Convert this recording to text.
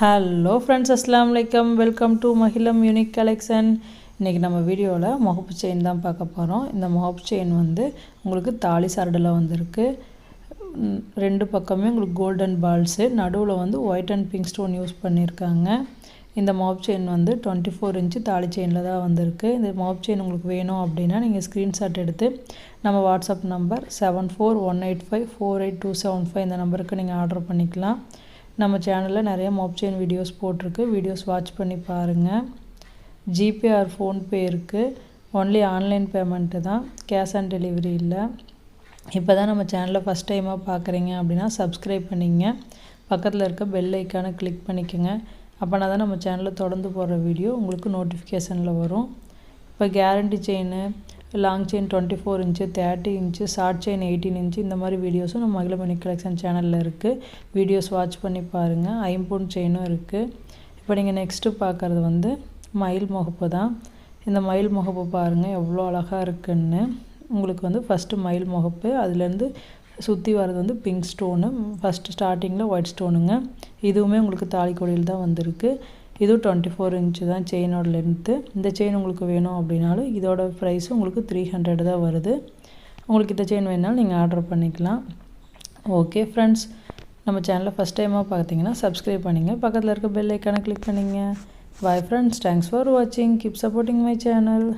Hello friends அஸ்லாம் வலைக்கம் welcome to Mahilam unique collection இன்றைக்கி நம்ம வீடியோவில் முகப்பு செயின் தான் பார்க்க போகிறோம் இந்த முகப்பு செயின் வந்து உங்களுக்கு தாலி சரடில் வந்திருக்கு. ரெண்டு பக்கமே உங்களுக்கு கோல்டன் பால்ஸு நடுவில் வந்து white and pink stone use பண்ணியிருக்காங்க இந்த மாப் செயின் வந்து டுவெண்ட்டி ஃபோர் இன்ச்சு தாலி செயினில் தான் வந்திருக்கு. இந்த மாப் செயின் உங்களுக்கு வேணும் அப்படின்னா நீங்கள் ஸ்க்ரீன்ஷாட் எடுத்து நம்ம WhatsApp number seven four one eight five four eight two seven five இந்த நம்பருக்கு நீங்கள் ஆர்டர் பண்ணிக்கலாம். நம்ம சேனலில் நிறைய மொப் செயின் வீடியோஸ் போட்டிருக்கு. வீடியோஸ் வாட்ச் பண்ணி பாருங்கள் ஜிபே ஆர் ஃபோன்பே இருக்குது ஒன்லி ஆன்லைன் பேமெண்ட்டு தான். கேஷ் ஆன் டெலிவரி இல்லை. இப்போ தான் நம்ம சேனலை ஃபஸ்ட் டைமாக பார்க்குறீங்க அப்படின்னா சப்ஸ்கிரைப் பண்ணிங்க. பக்கத்தில் இருக்க பெல் ஐக்கானை கிளிக் பண்ணிக்கோங்க. அப்போனா தான் நம்ம சேனலில் தொடர்ந்து போடுற வீடியோ உங்களுக்கு நோட்டிஃபிகேஷனில் வரும். இப்போ guarantee chain long chain twenty four inch thirty inch short chain eighteen inch இந்த மாதிரி வீடியோஸும் நம்ம மகிழமணி கலெக்ஷன் சேனலில் இருக்குது வீடியோஸ் வாட்ச் பண்ணி பாருங்கள் ஐம்பூன் செயினும் இருக்குது இப்போ நீங்கள் நெக்ஸ்ட்டு பார்க்குறது வந்து மயில் முகப்பு தான். இந்த மயில் முகப்பு பாருங்கள் எவ்வளோ அழகாக இருக்குன்னு. உங்களுக்கு வந்து ஃபஸ்ட்டு மயில் முகப்பு அதுலேருந்து சுற்றி வர்றது வந்து பிங்க் ஸ்டோனு ஃபஸ்ட்டு ஸ்டார்டிங்கில் ஒயிட் ஸ்டோனுங்க இதுவுமே உங்களுக்கு தாலிக்கொடியில் தான் வந்திருக்கு. இதுவும் டுவெண்ட்டி ஃபோர் இன்ச்சு தான் செயினோட லென்த்து இந்த செயின் உங்களுக்கு வேணும் அப்படின்னாலும் இதோட ப்ரைஸ் உங்களுக்கு த்ரீ ஹண்ட்ரட் தான் வருது. உங்களுக்கு இந்த செயின் வேணாலும் நீங்கள் ஆர்டர் பண்ணிக்கலாம். ஓகே ஃப்ரெண்ட்ஸ் நம்ம சேனலை ஃபஸ்ட் டைமாக பார்த்தீங்கன்னா சப்ஸ்கிரைப் பண்ணிங்க. பக்கத்தில் இருக்க பெல் ஐக்கானை கிளிக் பண்ணிங்க. பாய் ஃப்ரெண்ட்ஸ் தேங்க்ஸ் ஃபார் வாட்சிங் கீப் சப்போர்ட்டிங் மை சேனல்